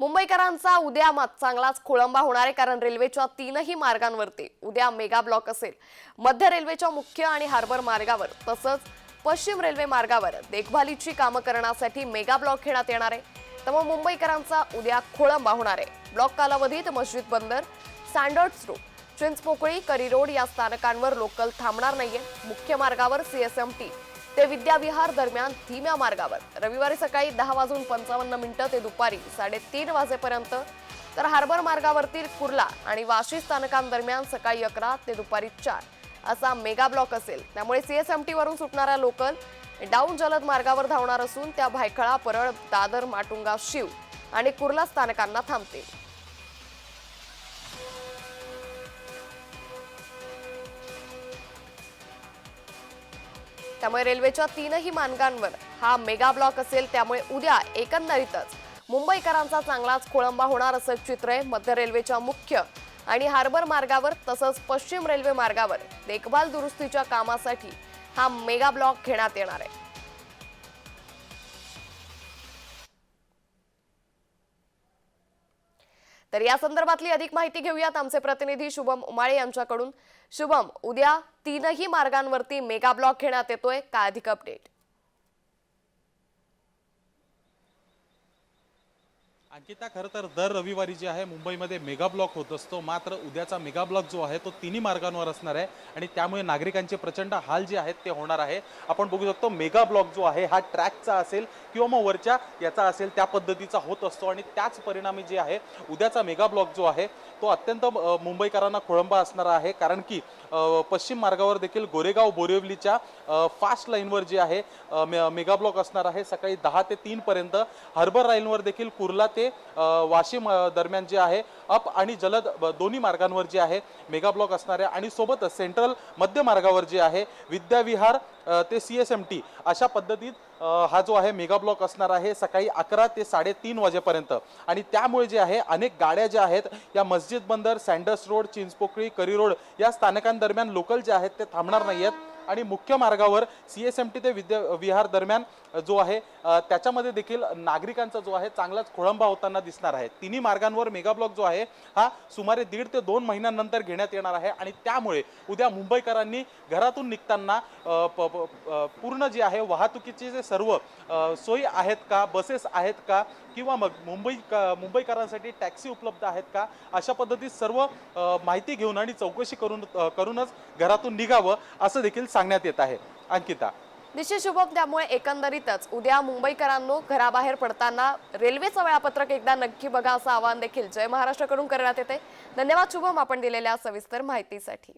मुंबईकरांचा उद्या मात चांगलाच खोळंबा होणार आहे कारण रेल्वेच्या तीनही मार्गांवरती उद्या मेगा ब्लॉक असेल. मध्य रेल्वेच्या मुख्य आणि हार्बर मार्गावर तसंच पश्चिम रेल्वे मार्गावर देखभालीची कामं करण्यासाठी मेगा ब्लॉक घेण्यात येणार आहे. त्यामुळे मुंबईकरांचा उद्या खोळंबा होणार आहे. ब्लॉक कालावधीत मस्जिद बंदर सँडर्ड्स रोड चिंचपोकळी करी रोड या स्थानकांवर लोकल थांबणार नाहीये. मुख्य मार्गावर सीएसएमटी ते विद्याविहार दरम्यान धीम्या मार्गावर. रविवारी सकाळी दहा वाजून पंचावन्न मिनिटं ते दुपारी साडेतीन वाजेपर्यंत तर हार्बर मार्गावरतील कुर्ला आणि वाशी स्थानकांदरम्यान सकाळी अकरा ते दुपारी चार असा मेगा ब्लॉक असेल. त्यामुळे सीएसएमटीवरून सुटणाऱ्या लोकल डाऊन जलद मार्गावर धावणार असून त्या भायखळा परळ दादर माटुंगा शिव आणि कुर्ला स्थानकांना थांबतील. त्यामुळे रेल्वेच्या तीनही मार्गांवर हा मेगा ब्लॉक असेल त्यामुळे उद्या एकंदरीतच मुंबईकरांचा चांगलाच खोळंबा होणार असं चित्र आहे मध्य रेल्वेच्या मुख्य आणि हार्बर मार्गावर तसंच पश्चिम रेल्वे मार्गावर देखभाल दुरुस्तीच्या कामासाठी हा मेगा ब्लॉक घेण्यात येणार आहे. तर या संदर्भातली अधिक माहिती घेऊयात आमचे प्रतिनिधी शुभम उमाळे यांच्याकडून. शुभम उद्या तीनही मार्गांवरती मेगा ब्लॉक घेण्यात येतोय. काय अधिक अपडेट अंकिता खरं तर दर रविवारी जे आहे मुंबईमध्ये मेगा ब्लॉक होत असतो. मात्र उद्याचा मेगा ब्लॉक जो आहे तो तिन्ही मार्गांवर असणार आहे. आणि त्यामुळे नागरिकांचे प्रचंड हाल जे आहेत ते होणार आहे. आपण बघू शकतो मेगा ब्लॉक जो आहे हा ट्रॅकचा असेल किंवा मग वरच्या याचा असेल त्या पद्धतीचा होत असतो. आणि त्याच परिणामी जे आहे उद्याचा मेगा ब्लॉक जो आहे तो अत्यंत मुंबईकरांना खोळंबा असणार आहे. कारण की पश्चिम मार्गावर देखील गोरेगाव बोरिवलीच्या फास्ट लाईनवर जे आहे मेगा ब्लॉक असणार आहे. सकाळी दहा ते तीनपर्यंत हर्बर लाईनवर देखील कुर्ला ते वाशिम दरम्यान जे आहे अप आणि जलद दोन्ही मार्गांवर जे आहे मेगा ब्लॉक आणि सोबतच सेंट्रल मध्य मार्गावर जे आहे विद्याविहार ते सी एस एम टी अशा पद्धतीत हा जो आहे मेगा ब्लॉक असणार आहे सकाळी अकरा ते साडेतीन वाजेपर्यंत. आणि त्यामुळे जे आहे अनेक गाड्या ज्या आहेत या Masjid Bunder Sandhurst road Chinchpokli Currey road या स्थानकांदरम्यान लोकल जे आहेत ते थांबणार नाही आहेत आणि मुख्य मार्गावर सी एस एम टी ते विद्या विहार दरम्यान जो आहे त्याच्यामध्ये देखील नागरिकांचा जो आहे चांगलाच खोळंबा होताना दिसणार आहे. तिन्ही मार्गांवर मेगा ब्लॉक जो आहे हा सुमारे दीड ते दोन महिन्यांनंतर घेण्यात येणार आहे आणि त्यामुळे उद्या मुंबईकरांनी घरातून निघताना पूर्ण जे आहे वाहतुकीचे जे सर्व सोयी आहेत का बसेस आहेत का किंवा मग मुंबई मुंबईकरांसाठी टॅक्सी उपलब्ध आहेत का अशा पद्धतीत सर्व माहिती घेऊन आणि चौकशी करून करूनच घरातून निघावं असं देखील सांगण्यात येत आहे. अंकिता. निश्चित शुभम त्यामुळे एकंदरीतच उद्या मुंबईकरांनो घराबाहेर पडताना रेल्वेचं वेळापत्रक एकदा नक्की बघा असं आवाहन देखील जय महाराष्ट्राकडून करण्यात येते. धन्यवाद शुभम आपण दिलेल्या सविस्तर माहितीसाठी.